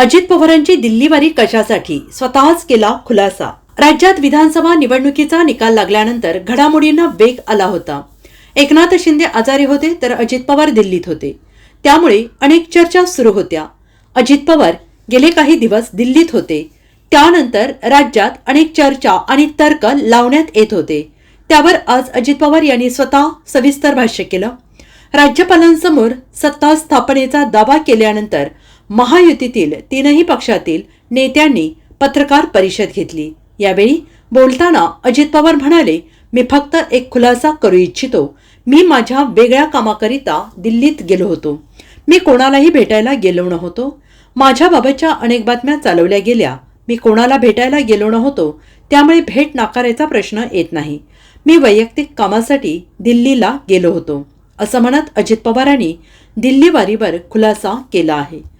अजित पवारांची दिल्लीवारी कशासाठी? स्वतःच केला खुलासा. राज्यात विधानसभा निवडणुकीचा निकाल लागल्यानंतर घडामोडींना वेग आला होता. एकनाथ शिंदे आजारी होते तर अजित पवार दिल्लीत होते. त्यामुळे अनेक चर्चा सुरू होत्या. अजित पवार गेले काही दिवस दिल्लीत होते. त्यानंतर राज्यात अनेक चर्चा आणि तर्क लावण्यात येत होते. त्यावर आज अजित पवार यांनी स्वतः सविस्तर भाष्य केलं. राज्यपालांसमोर सत्ता स्थापनेचा दावा केल्यानंतर महायुतीतील तीनही पक्षातील नेत्यांनी पत्रकार परिषद घेतली. यावेळी बोलताना अजित पवार म्हणाले मी फक्त एक खुलासा करू इच्छितो. मी माझ्या वेगळ्या कामाकरिता दिल्लीत गेलो होतो. मी कोणालाही भेटायला गेलो नव्हतो. माझ्याबाबतच्या अनेक बातम्या चालवल्या गेल्या. मी कोणाला भेटायला गेलो नव्हतो. त्यामुळे भेट नाकारायचा प्रश्न येत नाही. मी वैयक्तिक कामासाठी दिल्लीला गेलो होतो. असं म्हणत अजित पवारांनी दिल्लीवारीवर खुलासा केला आहे.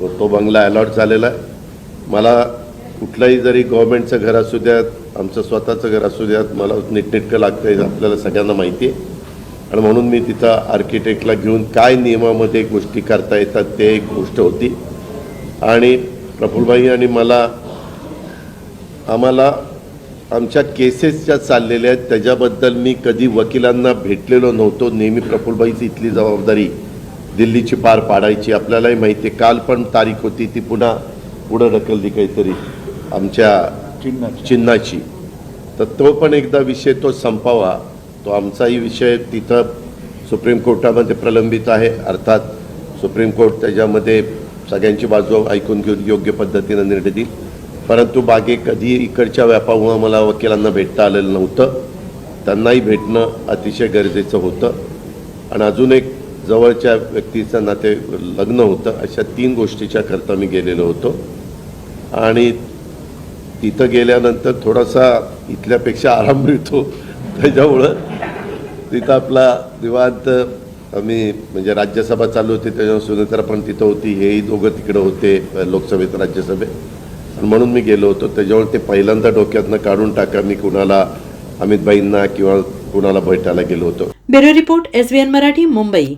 तो बंगला अलॉट झालेला आहे. मला कुठलंही जरी गव्हर्मेंटचं घर असू द्यात आमचं स्वतःचं घर असू द्यात मला नीटनेटकं लागतं आहे आपल्याला सगळ्यांना माहिती आहे. आणि म्हणून मी तिथं आर्किटेक्टला घेऊन काय नियमामध्ये गोष्टी करता येतात ते एक गोष्ट होती. आणि प्रफुल्लभाई आणि मला आम्हाला आमच्या केसेस ज्या चाललेल्या आहेत त्याच्याबद्दल मी कधी वकिलांना भेटलेलो नव्हतो. नेहमी प्रफुल्लभाईची इथली जबाबदारी. दिल्लीची पार पाडायची. आपल्यालाही माहिती आहे काल पण तारीख होती ती पुन्हा पुढं ढकलली काहीतरी आमच्या चिन्हाची. तर तो पण एकदा विषय तो संपावा. तो आमचाही विषय तिथं सुप्रीम कोर्टामध्ये प्रलंबित आहे. अर्थात सुप्रीम कोर्ट त्याच्यामध्ये सगळ्यांची बाजू ऐकून घेऊन योग्य पद्धतीनं निर्णय देईल. परंतु बागे कधी इकडच्या व्यापामुळं मला वकिलांना भेटता आलेलं नव्हतं. त्यांनाही भेटणं अतिशय गरजेचं होतं. आणि अजून एक जवळच्या व्यक्तीचं नाते लग्न होतं अशा तीन गोष्टीच्या करता मी गेलेलो होतो. आणि तिथं गेल्यानंतर थोडासा इथल्यापेक्षा आराम मिळतो. त्याच्यामुळं तिथं आपला निवांत आम्ही म्हणजे राज्यसभा चालू होती त्याच्यावर सुनेत्रा पण तिथं होती हेही दोघं तिकडं होते लोकसभेत राज्यसभेत. म्हणून मी गेलो होतो. त्याच्यामुळे ते पहिल्यांदा डोक्यातनं काढून टाका मी कुणाला अमितबाईंना किंवा कुणाला भेटायला गेलो होतो. Bureau report S Marathi Mumbai.